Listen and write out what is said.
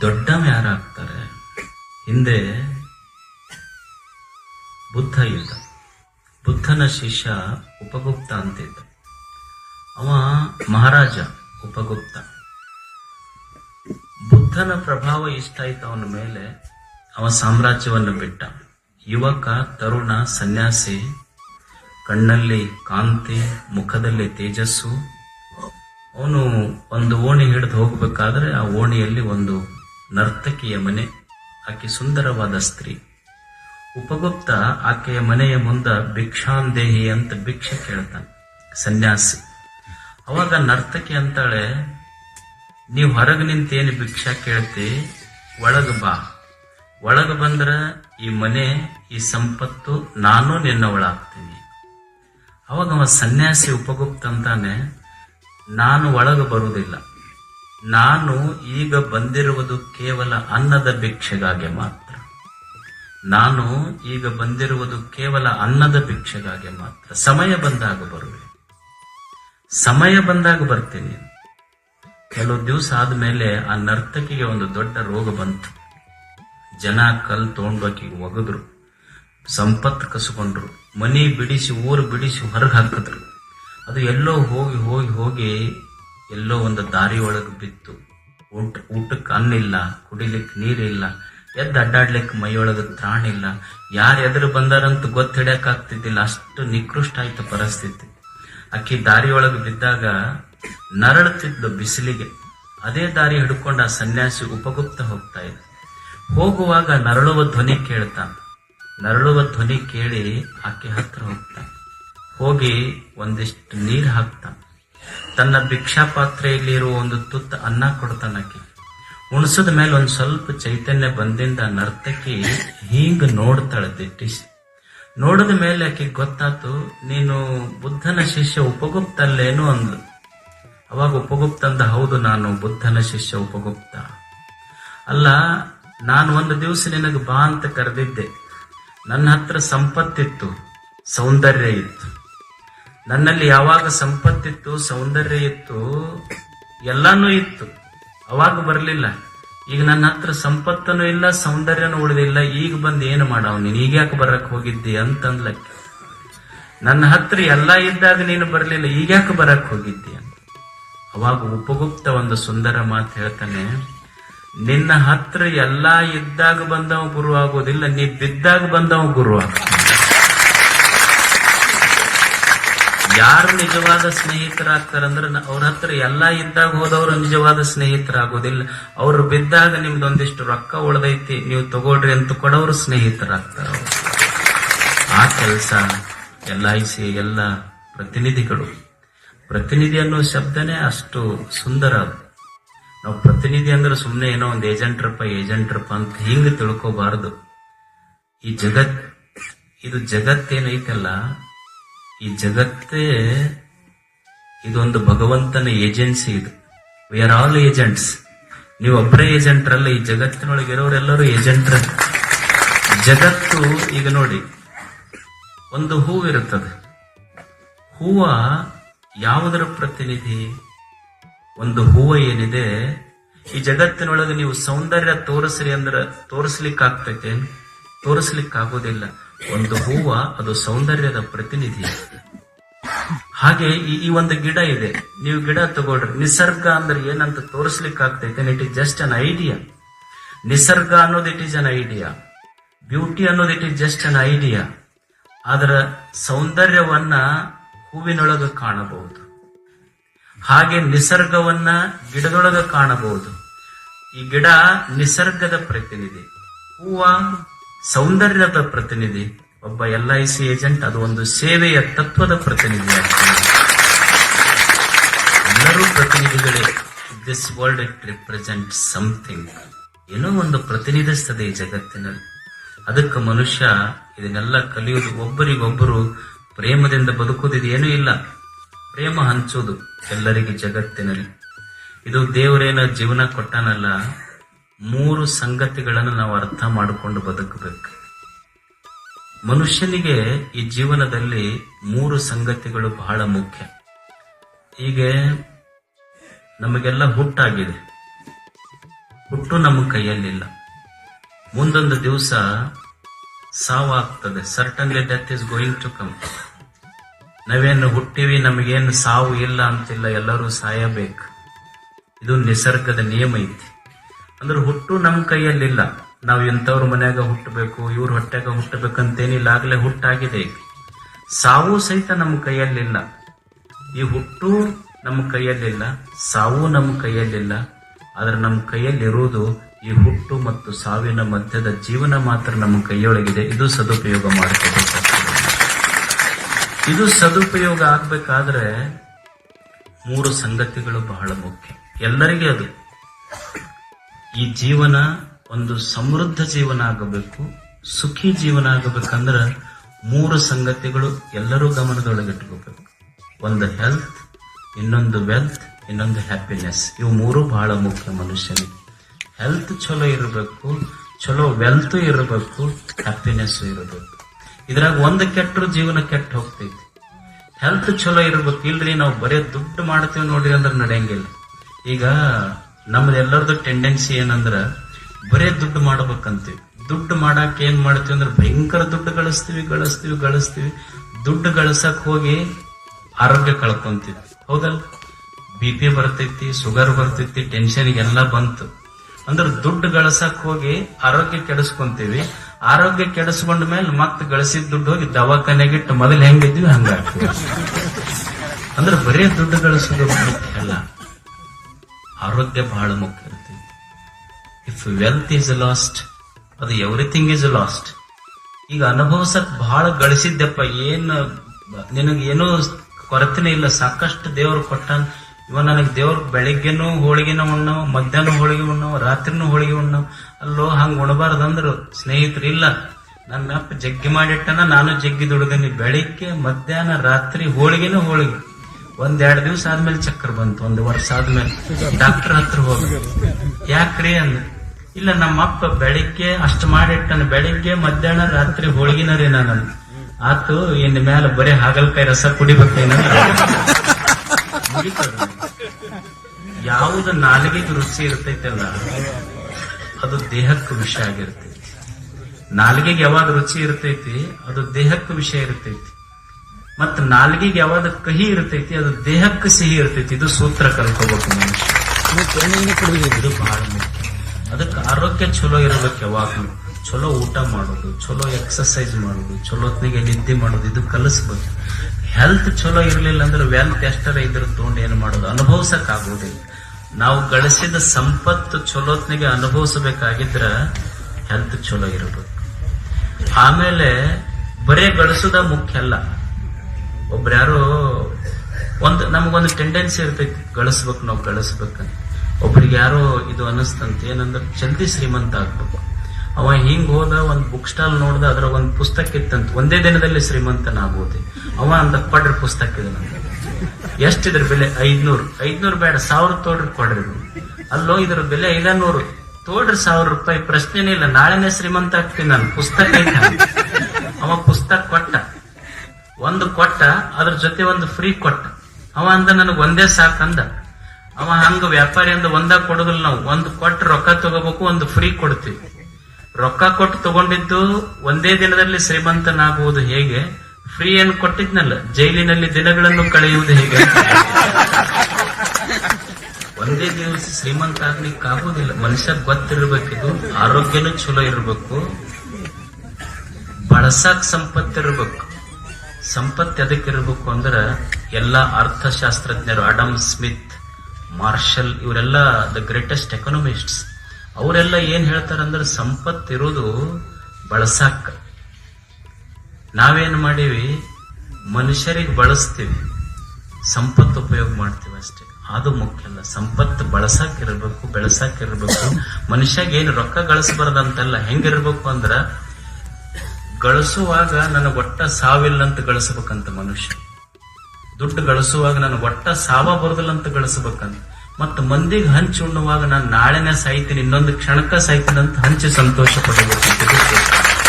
ದೊಡ್ಡವ ಯಾರಾಗ್ತಾರೆ ಹಿಂದೆ ಬುದ್ಧ ಇದ್ದ. ಬುದ್ಧನ ಶಿಷ್ಯ ಉಪಗುಪ್ತ ಅಂತಿದ್ದ. ಅವ ಮಹಾರಾಜ ಉಪಗುಪ್ತ. ಬುದ್ಧನ ಪ್ರಭಾವ ಇಷ್ಟ ಆಯ್ತು ಅವನ ಮೇಲೆ, ಅವ ಸಾಮ್ರಾಜ್ಯವನ್ನು ಬಿಟ್ಟ. ಯುವಕ, ತರುಣ, ಸನ್ಯಾಸಿ, ಕಣ್ಣಲ್ಲಿ ಕಾಂತಿ, ಮುಖದಲ್ಲಿ ತೇಜಸ್ಸು. ಅವನು ಒಂದು ಓಣಿ ಹಿಡಿದು ಹೋಗಬೇಕಾದ್ರೆ ಆ ಓಣಿಯಲ್ಲಿ ಒಂದು ನರ್ತಕಿಯ ಮನೆ, ಆಕೆ ಸುಂದರವಾದ ಸ್ತ್ರೀ. ಉಪಗುಪ್ತ ಆಕೆಯ ಮನೆಯ ಮುಂದ ಭಿಕ್ಷಾಂದೇಹಿ ಅಂತ ಭಿಕ್ಷೆ ಕೇಳ್ತಾನೆ, ಸನ್ಯಾಸಿ. ಅವಾಗ ನರ್ತಕಿ ಅಂತಾಳೆ, ನೀವು ಹೊರಗೆ ನಿಂತೇನು ಭಿಕ್ಷಾ ಕೇಳ್ತಿ? ಒಳಗೆ ಬಾ. ಒಳಗೆ ಬಂದ್ರ ಈ ಮನೆ, ಈ ಸಂಪತ್ತು ನಾನು ನಿನ್ನವಳಾಗ್ತೀನಿ. ಅವಾಗ ಅವ ಸನ್ಯಾಸಿ ಉಪಗುಪ್ತ ಅಂತಾನೆ, ನಾನು ಒಳಗೆ ಬರುವುದಿಲ್ಲ. ನಾನು ಈಗ ಬಂದಿರುವುದು ಕೇವಲ ಅನ್ನದ ಭಿಕ್ಷೆಗಾಗಿ ಮಾತ್ರ. ನಾನು ಈಗ ಬಂದಿರುವುದು ಕೇವಲ ಅನ್ನದ ಭಿಕ್ಷೆಗಾಗಿ ಮಾತ್ರ. ಸಮಯ ಬಂದಾಗ ಬರುವೆ. ಸಮಯ ಬಂದಾಗ ಬರ್ತೀನಿ. ಕೆಲವು ದಿವಸ ಆದ್ಮೇಲೆ ಆ ನರ್ತಕಿಗೆ ಒಂದು ದೊಡ್ಡ ರೋಗ ಬಂತು. ಜನ ಕಲ್ ತೊಗೊಂಡೋಕಿಗೆ ಒಗದ್ರು. ಸಂಪತ್ತು ಕಸ್ಕೊಂಡ್ರು. ಮನಿ ಬಿಡಿಸಿ, ಊರು ಬಿಡಿಸಿ ಹೊರಗೆ ಹಾಕಿದ್ರು. ಅದು ಎಲ್ಲೋ ಹೋಗಿ ಹೋಗಿ ಹೋಗಿ ಎಲ್ಲೋ ಒಂದು ದಾರಿ ಒಳಗೆ ಬಿತ್ತು. ಊಟ, ಊಟಕ್ಕೆ ಅನ್ನಿಲ್ಲ, ಕುಡಿಲಿಕ್ಕೆ ನೀರಿಲ್ಲ, ಎದ್ದು ಅಡ್ಡಾಡ್ಲಿಕ್ಕೆ ಮೈಯೊಳಗೆ ತ್ರಾಣಿಲ್ಲ. ಯಾರು ಎದುರು ಬಂದಾರಂತ ಗೊತ್ತ ಹಿಡಿಯಕ್ಕಾಗ್ತಿದ್ದಿಲ್ಲ ಅಷ್ಟು ನಿಕೃಷ್ಟ ಆಯ್ತು ಪರಿಸ್ಥಿತಿ. ಅಕ್ಕಿ ದಾರಿಯೊಳಗೆ ಬಿದ್ದಾಗ ನರಳುತ್ತಿದ್ಲು ಬಿಸಿಲಿಗೆ. ಅದೇ ದಾರಿ ಹಿಡ್ಕೊಂಡು ಆ ಸನ್ಯಾಸಿ ಉಪಗುಪ್ತ ಹೋಗ್ತಾ ಇದ್ದ. ಹೋಗುವಾಗ ನರಳುವ ಧ್ವನಿ ಕೇಳ್ತಾನ ನರಳುವ ಧ್ವನಿ ಕೇಳಿ ಆಕೆ ಹತ್ರ ಹೋಗ್ತಾ. ಹೋಗಿ ಒಂದಿಷ್ಟು ನೀರು ಹಾಕ್ತಾನ ತನ್ನ ಭಿಕ್ಷಾ ಪಾತ್ರೆಯಲ್ಲಿ ಇರುವ ಒಂದು ತುತ್ತ ಅನ್ನ ಕೊಡ್ತಾನಕ್ಕೆ ಉಣಸದ ಮೇಲೆ ಒಂದು ಸ್ವಲ್ಪ ಚೈತನ್ಯ ಬಂದಿಂದ ನರ್ತಕಿ ಹೀಗ್ ನೋಡ್ತಾಳೆ ದಿಟ್ಟಿಸಿ. ನೋಡಿದ ಮೇಲೆ ಆಕೆ ಗೊತ್ತಾತು, ನೀನು ಬುದ್ಧನ ಶಿಷ್ಯ ಉಪಗುಪ್ತ ಉಪಗುಪ್ತಲ್ಲೇನು ಅಂದ್ಲು. ಅವಾಗ ಉಪಗುಪ್ತ ಅಂದ, ಹೌದು, ನಾನು ಬುದ್ಧನ ಶಿಷ್ಯ ಉಪಗುಪ್ತ. ಅಲ್ಲ, ನಾನು ಒಂದು ದಿವಸ ನಿನಗೆ ಬಾ ಅಂತ ಕರೆದಿದ್ದೆ. ನನ್ನ ಹತ್ರ ಸಂಪತ್ತಿತ್ತು, ಸೌಂದರ್ಯ ಇತ್ತು. ನನ್ನಲ್ಲಿ ಯಾವಾಗ ಸಂಪತ್ತಿತ್ತು, ಸೌಂದರ್ಯ ಇತ್ತು, ಎಲ್ಲಾನು ಇತ್ತು. ಅವಾಗ ಬರಲಿಲ್ಲ. ಈಗ ನನ್ನ ಹತ್ರ ಸಂಪತ್ತನೂ ಇಲ್ಲ, ಸೌಂದರ್ಯನೂ ಉಳಿದಿಲ್ಲ. ಈಗ ಬಂದು ಏನು ಮಾಡವ್ ನೀನು? ಈಗ ಯಾಕೆ ಬರಕ್ ಹೋಗಿದ್ದಿ ಅಂತಂದ್ಲಕ್ಕೆ. ನನ್ನ ಹತ್ರ ಎಲ್ಲ ಇದ್ದಾಗ ನೀನು ಬರಲಿಲ್ಲ, ಈಗ ಯಾಕೆ ಬರಕ್ ಹೋಗಿದ್ದಿ ಅಂತ. ಅವಾಗ ಉಪಗುಪ್ತ ಒಂದು ಸುಂದರ ಮಾತು ಹೇಳ್ತಾನೆ, ನಿನ್ನ ಹತ್ರ ಎಲ್ಲ ಇದ್ದಾಗ ಬಂದವ ಗುರು ಆಗೋದಿಲ್ಲ ನೀ ಬಿದ್ದಾಗ ಬಂದವ ಗುರು ಆಗ್ತಾನೆ ಯಾರು ನಿಜವಾದ ಸ್ನೇಹಿತರಾಗ್ತಾರಂದ್ರೆ ಅವ್ರ ಹತ್ರ ಎಲ್ಲ ಇದ್ದಾಗ ಹೋದವರು ನಿಜವಾದ ಸ್ನೇಹಿತರಾಗೋದಿಲ್ಲ ಅವ್ರು ಬಿದ್ದಾಗ ನಿಮ್ದೊಂದಿಷ್ಟು ರೊಕ್ಕ ಉಳ್ದೈತಿ, ನೀವು ತಗೊಳ್ರಿ ಅಂತ ಕೊಡೋರು ಸ್ನೇಹಿತರಾಗ್ತಾರ. ಆ ಕೆಲಸ ಎಲ್ ಐ ಸಿ ಎಲ್ಲ ಪ್ರತಿನಿಧಿಗಳು ಪ್ರತಿನಿಧಿ ಅನ್ನೋ ಶಬ್ದನೇ ಅಷ್ಟು ಸುಂದರ. ನಾವು ಪ್ರತಿನಿಧಿ ಅಂದ್ರೆ ಸುಮ್ಮನೆ ಏನೋ ಒಂದು ಏಜೆಂಟ್ರಪ್ಪ ಏಜೆಂಟ್ರಪ್ಪ ಅಂತ ಹಿಂಗೆ ತಿಳ್ಕೋಬಾರದು ಈ ಜಗತ್, ಇದು ಜಗತ್ತೇನೈತಲ್ಲ ಈ ಜಗತ್ತೇ ಇದೊಂದು ಭಗವಂತನ ಏಜೆನ್ಸಿ ಇದು. ವಿ ಆರ್ ಆಲ್ ಏಜೆಂಟ್ಸ್ ನೀವು ಒಬ್ಬರೇ ಏಜೆಂಟ್ರಲ್ಲ ಈ ಜಗತ್ತಿನೊಳಗೆ ಇರೋರೆಲ್ಲರೂ ಏಜೆಂಟ್ರ ಜಗತ್ತು, ಈಗ ನೋಡಿ, ಒಂದು ಹೂವಿರುತ್ತದೆ ಹೂವ ಯಾವುದರ ಪ್ರತಿನಿಧಿ? ಒಂದು ಹೂವ ಏನಿದೆ? ಈ ಜಗತ್ತಿನೊಳಗೆ ನೀವು ಸೌಂದರ್ಯ ತೋರಿಸ್ರಿ ಅಂದ್ರೆ ತೋರಿಸ್ಲಿಕ್ಕೆ ಆಗ್ತೈತೆ ತೋರಿಸ್ಲಿಕ್ಕೆ ಆಗೋದಿಲ್ಲ ಒಂದು ಹೂವ, ಅದು ಸೌಂದರ್ಯದ ಪ್ರತಿನಿಧಿ. ಹಾಗೆ ಈ ಒಂದು ಗಿಡ ಇದೆ. ನೀವು ಗಿಡ ತಗೊಳ್ರಿ. ನಿಸರ್ಗ ಅಂದ್ರೆ ಏನಂತ ತೋರಿಸ್ಲಿಕ್ಕೆ ಆಗ್ತೈತೆ it is just an idea ನಿಸರ್ಗ ಅನ್ನೋದು it is an idea beauty ಅನ್ನೋದು it is just an idea ಅದರ ಸೌಂದರ್ಯವನ್ನ ಹೂವಿನೊಳಗೆ ಕಾಣಬಹುದು. ಹಾಗೆ ನಿಸರ್ಗವನ್ನ ಗಿಡದೊಳಗ ಕಾಣಬಹುದು. ಈ ಗಿಡ ನಿಸರ್ಗದ ಪ್ರತಿನಿಧಿ. ಹೂವ ಸೌಂದರ್ಯದ ಪ್ರತಿನಿಧಿ, ಒಬ್ಬ ಎಲ್ ಐ ಸಿ ಏಜೆಂಟ್ ಅದು ಒಂದು ಸೇವೆಯ ತತ್ವದ ಪ್ರತಿನಿಧಿ ಎಲ್ಲರೂ ಪ್ರತಿನಿಧಿಗಳೇ. This world it represent something ಏನೋ ಒಂದು ಪ್ರತಿನಿಧಿಸ್ತದೆ ಈ ಜಗತ್ತಿನಲ್ಲಿ. ಅದಕ್ಕೆ ಮನುಷ್ಯ ಇದನ್ನೆಲ್ಲ ಕಲಿಯೋದು ಒಬ್ಬರಿಗೊಬ್ಬರು ಪ್ರೇಮದಿಂದ ಬದುಕೋದಿದೆ ಇಲ್ಲ. ಪ್ರೇಮ ಹಂಚೋದು ಎಲ್ಲರಿಗೆ ಜಗತ್ತಿನಲ್ಲಿ. ಇದು ದೇವರೇನ ಜೀವನ ಕೊಟ್ಟನಲ್ಲ ಮೂರು ಸಂಗತಿಗಳನ್ನು ನಾವು ಅರ್ಥ ಮಾಡಿಕೊಂಡು ಬದುಕಬೇಕು. ಮನುಷ್ಯನಿಗೆ ಈ ಜೀವನದಲ್ಲಿ ಮೂರು ಸಂಗತಿಗಳು ಬಹಳ ಮುಖ್ಯ. ಹೀಗೆ ನಮಗೆಲ್ಲ ಹುಟ್ಟಾಗಿದೆ. ಹುಟ್ಟು ನಮ್ಮ ಕೈಯಲ್ಲಿಲ್ಲ. ಮುಂದೊಂದು ದಿವಸ ಸಾವಾಗ್ತದೆ. Certainly death is going to come ನಾವೇನು ಹುಟ್ಟಿವಿ, ನಮಗೇನು ಸಾವು ಇಲ್ಲ ಅಂತಿಲ್ಲ, ಎಲ್ಲರೂ ಸಾಯಬೇಕು. ಇದು ನಿಸರ್ಗದ ನಿಯಮ ಐತಿ. ಅಂದ್ರೆ ಹುಟ್ಟು ನಮ್ಮ ಕೈಯಲ್ಲಿಲ್ಲ. ನಾವು ಇಂಥವ್ರ ಮನ್ಯಾಗ ಹುಟ್ಟಬೇಕು, ಇವ್ರ ಹೊಟ್ಟೆಗ ಹುಟ್ಟಬೇಕಂತೇನಿಲ್ಲ, ಆಗ್ಲೇ ಹುಟ್ಟಾಗಿದೆ. ಸಾವು ಸಹಿತ ನಮ್ಮ ಕೈಯಲ್ಲಿಲ್ಲ. ಈ ಹುಟ್ಟು ನಮ್ಮ ಕೈಯಲ್ಲಿಲ್ಲ, ಸಾವು ನಮ್ಮ ಕೈಯಲ್ಲಿಲ್ಲ. ಆದ್ರೆ ನಮ್ಮ ಕೈಯಲ್ಲಿರುವುದು ಈ ಹುಟ್ಟು ಮತ್ತು ಸಾವಿನ ಮಧ್ಯದ ಜೀವನ ಮಾತ್ರ ನಮ್ಮ ಕೈಯೊಳಗಿದೆ. ಇದು ಸದುಪಯೋಗ ಮಾಡಿಕೊಳ್ಬೇಕು ಇದು ಸದುಪಯೋಗ ಆಗ್ಬೇಕಾದ್ರೆ ಮೂರು ಸಂಗತಿಗಳು ಬಹಳ ಮುಖ್ಯ. ಎಲ್ಲರಿಗೆ ಅದು. ಈ ಜೀವನ ಒಂದು ಸಮೃದ್ಧ ಜೀವನ ಆಗಬೇಕು, ಸುಖಿ ಜೀವನ ಆಗಬೇಕಂದ್ರೆ ಮೂರು ಸಂಗತಿಗಳು ಎಲ್ಲರೂ ಗಮನದೊಳಗಿಟ್ಕೋಬೇಕು. ಒಂದು ಹೆಲ್ತ್ ಇನ್ನೊಂದು ವೆಲ್ತ್ ಇನ್ನೊಂದು ಹ್ಯಾಪಿನೆಸ್ ಇವು ಮೂರು ಬಹಳ ಮುಖ್ಯ ಮನುಷ್ಯನಿಗೆ. ಹೆಲ್ತ್ ಚಲೋ ಇರಬೇಕು, ಚಲೋ ವೆಲ್ತ್ ಇರಬೇಕು ಹ್ಯಾಪಿನೆಸ್ ಇರಬೇಕು. ಇದ್ರಾಗ ಒಂದು ಕೆಟ್ಟರು ಜೀವನ ಕೆಟ್ಟ ಹೋಗ್ತೈತಿ. ಹೆಲ್ತ್ ಚಲೋ ಇರ್ಬೇಕು, ಇಲ್ರಿ ನಾವು ಬರೀ ದುಡ್ಡು ಮಾಡ್ತೀವಿ ನೋಡ್ರಿ ಅಂದ್ರೆ ನಡೆಯಂಗಿಲ್ಲ. ಈಗ ನಮ್ದು ಎಲ್ಲರದು ಟೆಂಡೆನ್ಸಿ ಏನಂದ್ರ ಬರೇ ದುಡ್ಡು ಮಾಡ್ಬೇಕಂತೀವಿ. ದುಡ್ಡು ಮಾಡಾಕ ಏನ್ ಮಾಡ್ತೀವಿ ಅಂದ್ರೆ ಭಯಂಕರ ದುಡ್ಡು ಗಳಿಸ್ತೀವಿ ಗಳಿಸ್ತೀವಿ ಗಳಿಸ್ತೀವಿ. ದುಡ್ಡು ಗಳಿಸಕ್ ಹೋಗಿ ಆರೋಗ್ಯ ಕಳ್ಕೊಂತೀವಿ. ಹೌದಲ್ಲ? ಬಿ ಪಿ ಬರ್ತೈತಿ ಶುಗರ್ ಬರ್ತೈತಿ ಟೆನ್ಷನ್ ಎಲ್ಲ ಬಂತು. ಅಂದ್ರೆ ದುಡ್ಡು ಗಳಿಸಕ್ ಹೋಗಿ ಆರೋಗ್ಯ ಕೆಡಿಸ್ಕೊಂತೀವಿ. ಆರೋಗ್ಯ ಕೆಡಿಸ್ಕೊಂಡ ಮೇಲೆ ಮತ್ತೆ ಗಳಿಸಿದ ದುಡ್ಡು ಹೋಗಿ ದವಾಖಾನೆಗಿಟ್ಟು ಮೊದಲು ಹೆಂಗಿದ್ವಿ ಹಂಗಾಗ್ತೀವಿ ಅಂದ್ರೆ ಬರೀ ದುಡ್ಡು ಗಳಿಸೋದು ಅಲ್ಲ. ಆರೋಗ್ಯ ಬಹಳ ಮುಖ್ಯ ಇರ್ತೈತಿ. ಇಫ್ ವೆಲ್ತ್ ಈಸ್ ಲಾಸ್ಟ್ ಅದು ಎವ್ರಿಥಿಂಗ್ ಈಸ್ ಲಾಸ್ಟ್ ಈಗ ಅನುಭವಿಸಕ್ ಬಹಳ ಗಳಿಸಿದ್ದೆಪ್ಪ, ಏನ್ ಏನೂ ಕೊರತೆನೇ ಇಲ್ಲ, ಸಾಕಷ್ಟು ದೇವ್ರು ಕೊಟ್ಟಾನ. ಇವ ನನಗೆ ದೇವ್ರು ಬೆಳಿಗ್ಗೆನೂ ಹೋಳಿಗೆನ ಉಣ್ಣವು, ಮಧ್ಯಾಹ್ನ ಹೋಳಿಗೆ ಉಣ್ಣವು, ರಾತ್ರಿನೂ ಹೋಳಿಗೆ ಉಣ್ಣವು. ಅಲ್ಲೋ, ಹಂಗ ಉಣಬಾರ್ದಂದ್ರು ಸ್ನೇಹಿತರು, ಇಲ್ಲ. ನನ್ನ ಅಪ್ಪ ಜಗ್ಗಿ ಮಾಡಿಟ್ಟನ, ನಾನು ಜಗ್ಗಿ ದುಡ್ದೇನಿ. ಬೆಳಿಗ್ಗೆ, ಮಧ್ಯಾಹ್ನ, ರಾತ್ರಿ ಹೋಳಿಗೆನೂ ಹೋಳಿಗೆ. ಒಂದೆರಡು ದಿವಸ ಆದ್ಮೇಲೆ ಚಕ್ರ ಬಂತು, ಒಂದು ವರ್ಷ ಆದ್ಮೇಲೆ. ಡಾಕ್ಟರ್ ಹತ್ರ ಹೋಗ ಯಾಕ್ರಿ ಅಂದ, ಇಲ್ಲ ನಮ್ಮ ಅಪ್ಪ ಬೆಳಿಗ್ಗೆ ಅಷ್ಟು ಮಾಡಿಟ್ಟನ, ಬೆಳಿಗ್ಗೆ ಮಧ್ಯಾಹ್ನ ರಾತ್ರಿ ಹೋಳಿಗಿನರಿ ನಾನು ಆತು, ಇನ್ ಮೇಲೆ ಬರೀ ಹಾಗಲ್ಕಾಯಿ ರಸ ಕುಡಿಬೇಕೇನ ಯಾವುದು ನಾಲಿಗೆಗೆ ರುಚಿ ಇರ್ತೈತಲ್ಲ ಅದು. ದೇಹಕ್ಕೆ ವಿಷ ಆಗಿರ್ತೈತಿ. ನಾಲಿಗೆಗೆ ಯಾವಾಗ ರುಚಿ ಇರ್ತೈತಿ, ಅದು ದೇಹಕ್ಕೆ ವಿಷಯ ಇರ್ತೈತಿ. ಮತ್ತ ನಾಲ್ಗಿಗೆ ಯಾವಾಗ ಕಹಿ ಇರ್ತೈತಿ ಅದು ದೇಹಕ್ಕೆ ಸಿಹಿ ಇರ್ತೈತಿ. ಇದು ಸೂತ್ರ ಕಲ್ಕೋಬೇಕು ಮನುಷ್ಯ. ಇದು ಬಹಳ ಮುಖ್ಯ. ಅದಕ್ಕೆ ಆರೋಗ್ಯ ಚಲೋ ಇರ್ಬೇಕು ಯಾವಾಗ್ಲೂ. ಚಲೋ ಊಟ ಮಾಡೋದು ಚಲೋ ಎಕ್ಸರ್ಸೈಸ್ ಮಾಡೋದು ಚಲೋ ಹೊತ್ನಿಗೆ ನಿದ್ದೆ ಮಾಡೋದು ಇದು ಕಲಿಸ್ಬೇಕು. ಹೆಲ್ತ್ ಚಲೋ ಇರಲಿಲ್ಲ ಅಂದ್ರೆ ವೆಲ್ತ್ ಎಷ್ಟರ ಇದ್ರ ತೊಗೊಂಡು ಏನು ಮಾಡೋದು? ಅನುಭವಿಸಕ್ ಆಗೋದಿಲ್ಲ ನಾವು ಗಳಿಸಿದ ಸಂಪತ್ತು ಚಲೋತ್ನಿಗೆ ಅನುಭವಿಸಬೇಕಾಗಿದ್ರ ಹೆಲ್ತ್ ಚಲೋ ಇರಬೇಕು. ಆಮೇಲೆ ಬರೇ ಗಳಿಸೋದ ಮುಖ್ಯ ಅಲ್ಲ. ಒಬ್ರು ಯಾರು ಒಂದು, ನಮಗೊಂದು ಟೆಂಡೆನ್ಸಿ ಇರ್ತೈತಿ, ಗಳಿಸ್ಬೇಕು, ನಾವು ಗಳಿಸ್ಬೇಕಂತ. ಒಬ್ರಿಗೆ ಯಾರೋ ಇದು ಅನಿಸ್ತಂತ ಏನಂದ್ರೆ ಜಲ್ದಿ ಶ್ರೀಮಂತ ಆಗ್ಬೇಕು. ಅವ ಹಿಂಗ್ ಹೋದ, ಒಂದ್ ಬುಕ್ ಸ್ಟಾಲ್ ನೋಡ್ದ ಅದ್ರ ಒಂದ್ ಪುಸ್ತಕ ಇತ್ತಂತ. ಒಂದೇ ದಿನದಲ್ಲಿ ಶ್ರೀಮಂತನಾಗ್ಬೋದು ಅವ ಅಂದ, ಕೊಡ್ರಿ ಪುಸ್ತಕ ಇದನ್ನ ಎಷ್ಟಿದ್ರ ಬೆಲೆ? ಐದ್ನೂರು. ಐದ್ನೂರು ಬೇಡ, ಸಾವಿರ ತೋಡ್ರಿ ಕೊಡ್ರಿ ಇದು. ಅಲ್ಲೋ, ಇದ್ರ ಬೆಲೆ ಐದನೂರು. ತೋಡ್ರಿ ಸಾವಿರ ರೂಪಾಯಿ, ಪ್ರಶ್ನೆನೇ ಇಲ್ಲ. ನಾಳೆನೇ ಶ್ರೀಮಂತ ಆಗ್ತೀನಿ ನಾನು. ಪುಸ್ತಕ ಅವ ಪುಸ್ತಕ ಕೊಟ್ಟ. ಒಂದು ಕೊಟ್ಟ, ಅದ್ರ ಜೊತೆ ಒಂದು ಫ್ರೀ ಕೊಟ್ಟ. ಅವ ಅಂದ, ನನಗೆ ಒಂದೇ ಸಾಕಂದ ಅವ ಹಂಗ ವ್ಯಾಪಾರಿ ಅಂದ ಒಂದ ಕೊಡೋದಿಲ್ಲ ನಾವು. ಒಂದು ಕೊಟ್ಟು ರೊಕ್ಕ ತಗೋಬೇಕು, ಒಂದು ಫ್ರೀ ಕೊಡ್ತೀವಿ. ರೊಕ್ಕ ಕೊಟ್ಟು ತಗೊಂಡಿದ್ದು ಒಂದೇ ದಿನದಲ್ಲಿ ಶ್ರೀಮಂತನಾಗುವುದು ಹೇಗೆ? ಫ್ರೀ ಏನು ಕೊಟ್ಟಿದ್ನಲ್ಲ? ಜೈಲಿನಲ್ಲಿ ದಿನಗಳನ್ನು ಕಳೆಯುವುದು ಹೇಗೆ? ಒಂದೇ ದಿವಸ ಶ್ರೀಮಂತ ಆಗ್ಲಿಕ್ಕೆ ಆಗುದಿಲ್ಲ. ಮನುಷ್ಯ ಗೊತ್ತಿರ್ಬೇಕಿದು, ಆರೋಗ್ಯನೂ ಚಲೋ ಇರಬೇಕು, ಬಳಸಕ್ ಸಂಪತ್ತಿರ್ಬೇಕು. ಸಂಪತ್ತು ಎದಕ್ಕಿರಬೇಕು ಅಂದ್ರ ಎಲ್ಲ ಅರ್ಥಶಾಸ್ತ್ರಜ್ಞರು ಅಡಮ್ ಸ್ಮಿತ್, ಮಾರ್ಷಲ್, ಇವರೆಲ್ಲ ದ ಗ್ರೇಟೆಸ್ಟ್ ಎಕನಾಮಿಸ್ಟ್ಸ್. ಅವರೆಲ್ಲ ಏನ್ ಹೇಳ್ತಾರಂದ್ರೆ ಸಂಪತ್ತು ಇರೋದು ಬಳಸಾಕ. ನಾವೇನ್ ಮಾಡೀವಿ? ಮನುಷ್ಯರಿಗೆ ಬಳಸ್ತೀವಿ. ಸಂಪತ್ತು ಉಪಯೋಗ ಮಾಡ್ತೀವಿ ಅಷ್ಟೇ. ಅದು ಮುಖ್ಯ ಅಲ್ಲ. ಇರಬೇಕು, ಬೆಳಸಾಕ್ ಇರಬೇಕು. ಮನುಷ್ಯಗೆ ಏನು ರೊಕ್ಕ ಗಳಿಸ್ಬಾರ್ದಂತಲ್ಲ ಹೆಂಗಿರ್ಬೇಕು ಅಂದ್ರ ಗಳಿಸುವಾಗ ನನ್ನ ಒಟ್ಟ ಸಾವಿಲ್ಲ ಅಂತ ಗಳಿಸ್ಬೇಕಂತ ಮನುಷ್ಯ. ದುಡ್ಡು ಗಳಿಸುವಾಗ ನನಗೆ ಒಟ್ಟ ಸಾವ ಬರೋದಿಲ್ಲ ಅಂತ ಗಳಿಸ್ಬೇಕಂತ. ಮತ್ತು ಮಂದಿಗೆ ಹಂಚಿ ಉಣ್ಣುವಾಗ ನಾನು ನಾಳೆನೇ ಸಾಯ್ತೀನಿ, ಇನ್ನೊಂದು ಕ್ಷಣಕ್ಕ ಸಾಯ್ತೀನಿ ಅಂತ ಹಂಚಿ ಸಂತೋಷ ಪಡಬೇಕು